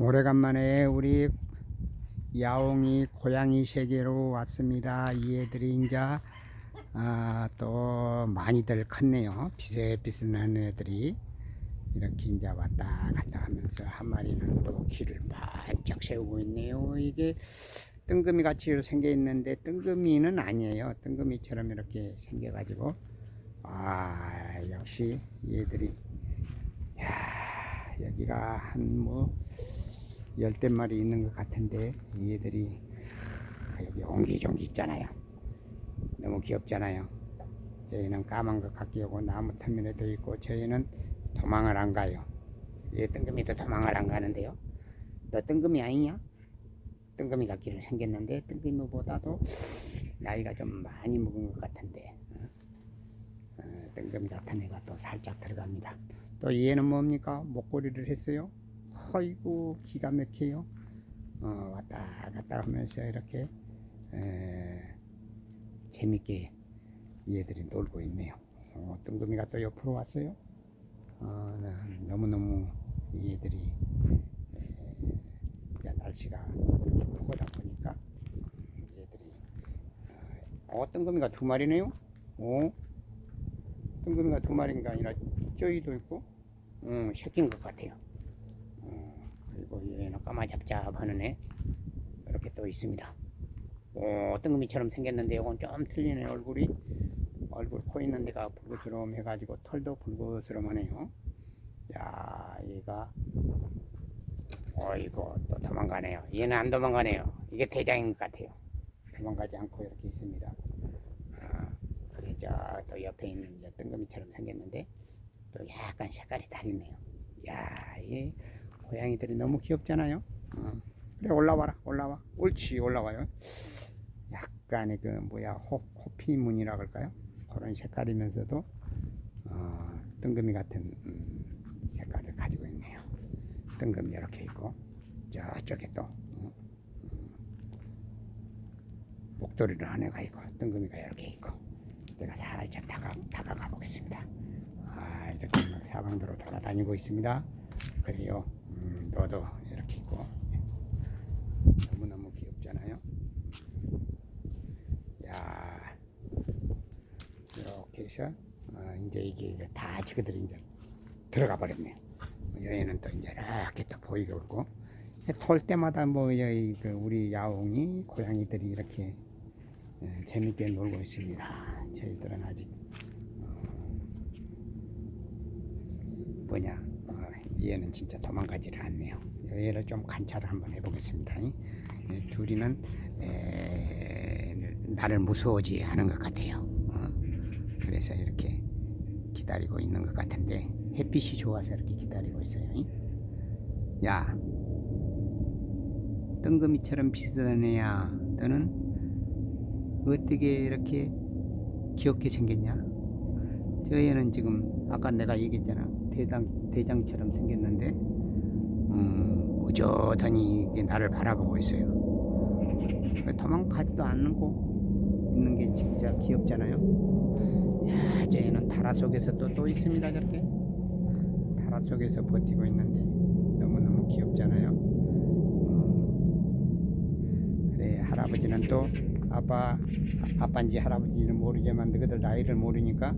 오래간만에 우리 야옹이 고양이 세계로 왔습니다. 이 애들이 이제 아, 또 많이들 컸네요. 비슷비슷한 애들이 이렇게 이제 왔다 갔다 하면서 한 마리는 또 귀를 바짝 세우고 있네요. 이게 뜬금이 같이 생겨 있는데 뜬금이는 아니에요. 뜬금이처럼 이렇게 생겨 가지고 아 역시 얘들이 야 여기가 한뭐 열댓 마리 있는 것 같은데 얘들이 여기 옹기종기 있잖아요. 너무 귀엽잖아요. 저희는 까만 것 같기고 나무 터미에 돼 있고 저희는 도망을 안 가요. 얘 뜬금이도 도망을 안 가는데요. 너 뜬금이 아니냐? 뜬금이 같기로 생겼는데 뜬금이보다도 나이가 좀 많이 먹은 것 같은데 어? 어, 뜬금이 같은 애가 또 살짝 들어갑니다. 또 얘는 뭡니까? 목걸이를 했어요. 아이고 기가 막혀요. 어, 왔다 갔다 하면서 이렇게 에, 재밌게 얘들이 놀고 있네요. 어, 뜬금이가 또 옆으로 왔어요. 어, 나- 너무너무 얘들이 에, 날씨가 이렇게 푸거다 보니까 얘들이 어, 어, 뜬금이가 두 마리네요. 어? 뜬금이가 두 마리가 아니라 쪼이도 있고 음, 새끼인 것 같아요. 어, 그리고 얘는 까마잡잡하는 애 이렇게 또 있습니다. 오, 뜬금이처럼 생겼는데 이건 좀 틀리네 얼굴이 얼굴 코 있는 데가 붉으스러움 해가지고 털도 붉으스러움하네요. 야, 얘가 어이구 또 도망가네요. 얘는 안 도망가네요. 이게 대장인 것 같아요. 도망가지 않고 이렇게 있습니다. 아, 그게 저또 옆에 있는 이제 뜬금이처럼 생겼는데 또 약간 색깔이 다르네요. 야, 이 고양이들이 너무 귀엽잖아요. 어. 그래 올라와라, 올라와. 옳지, 올라와요. 약간의 그 뭐야 호, 호피무늬라 그럴까요? 그런 색깔이면서도 어, 뜬금이 같은 음, 색깔을 가지고 있네요. 뜬금이 이렇게 있고 저쪽에 또 어, 음, 목도리를 한 애가 있고 뜬금이가 이렇게 있고 내가 살짝 다가, 다가가 보겠습니다. 아 이렇게 막 사방도로 돌아다니고 있습니다. 그래요. 음, 너도 이렇게 있고 너무너무 귀엽잖아요. 야 이렇게 해서 어, 이제 이게 다 지그들이 이제 들어가 버렸네요. 여기는 또 이제 이렇게 또 보이고 있고 돌 때마다 뭐 여기 그 우리 야옹이 고양이들이 이렇게 예, 재밌게 놀고 있습니다. 저희들은 아직 어, 뭐냐 어, 얘는 진짜 도망가지를 않네요. 얘를 좀 관찰을 한번 해보겠습니다. 둘이는 에, 나를 무서워지 하는 것 같아요. 어, 그래서 이렇게 기다리고 있는 것 같은데 햇빛이 좋아서 이렇게 기다리고 있어요. 이? 야, 뜬금이처럼 비슷한 애야. 너는 어떻게 이렇게 귀엽게 생겼냐? 저 애는 지금 아까 내가 얘기했잖아. 대장 대장처럼 생겼는데, 음, 이게 나를 바라보고 있어요. 도망가지도 않고 있는 게 진짜 귀엽잖아요. 야, 저 애는 다라 속에서 또 또 있습니다. 저렇게 다라 속에서 버티고 있는데 너무 너무 귀엽잖아요. 어, 그래 할아버지는 또 아빠 아빠인지 할아버지는 모르지만 너희들 나이를 모르니까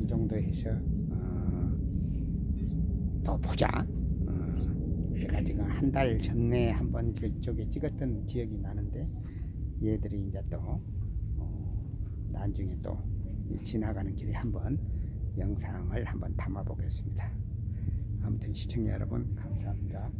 이 정도 해서 어, 또 보자. 어, 제가 지금 한 달 전에 한번 그쪽에 찍었던 기억이 나는데 얘들이 이제 또 어, 나중에 또이 지나가는 길에 한번 영상을 한번 담아 보겠습니다. 아무튼 시청자 여러분 감사합니다.